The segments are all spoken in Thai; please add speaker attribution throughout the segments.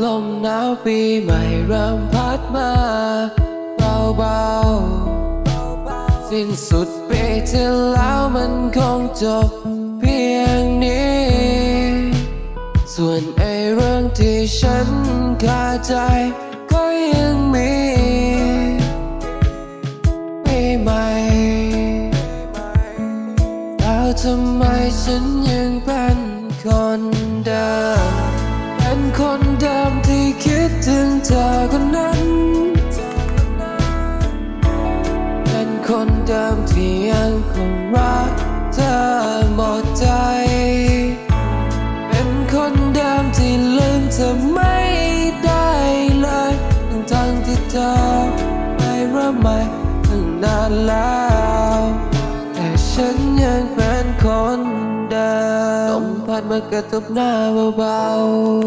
Speaker 1: ลมหนาวปีใหม่เริ่มพัดมาเบาๆสิ้นสุดปีที่แล้วมันคงจบเพียงนี้ ส่วนไอเรื่องที่ฉันคาใจก็ยังมีปีใหม่แล้วทำไมฉันยังเป็นคนเดิม เธอคนนั้น เป็นคนเดิมที่ยังคงรักเธอหมดใจ เป็นคนเดิมที่ลืมเธอไม่ได้เลยทั้งๆที่เธอไม่รักใหม่ตั้งนานแล้ว แต่ฉันยังเป็นคนเดิมลมพัดมากระทบหน้าเบาๆ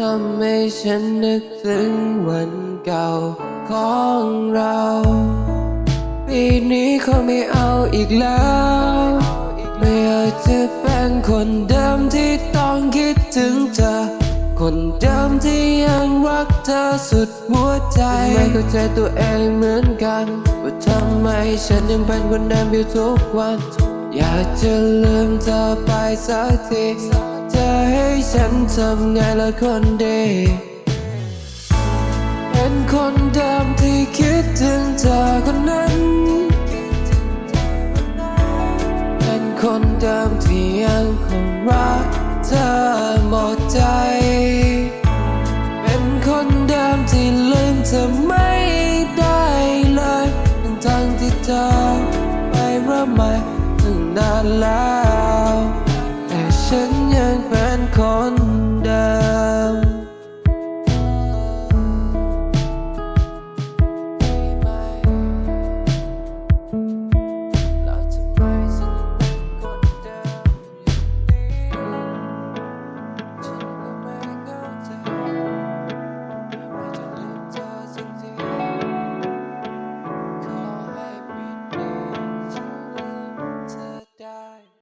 Speaker 1: ทำให้ฉันนึกถึงวันเก่าของเรา ปีนี้เขาไม่เอาอีกแล้ว ไม่อยากจะเป็นคนเดิมที่ต้องคิดถึงเธอ คนเดิมที่ยังรักเธอสุดหัวใจ ไม่เข้าใจตัวเองเหมือนกัน ว่าทำไมฉันยังเป็นคนเดิมอยู่ทุกวัน อยากจะลืมเธอไปสักที จะให้ฉันทำไงละคนดีเป็นคนเดิมที่คิดถึงเธอคนนั้น เป็นคนเดิมที่ยังคงรักเธอหมดใจ เป็นคนเดิมที่ลืมเธอไม่ได้เลยทั้งๆที่เธอไปเริ่มใหม่ตั้งนานแล้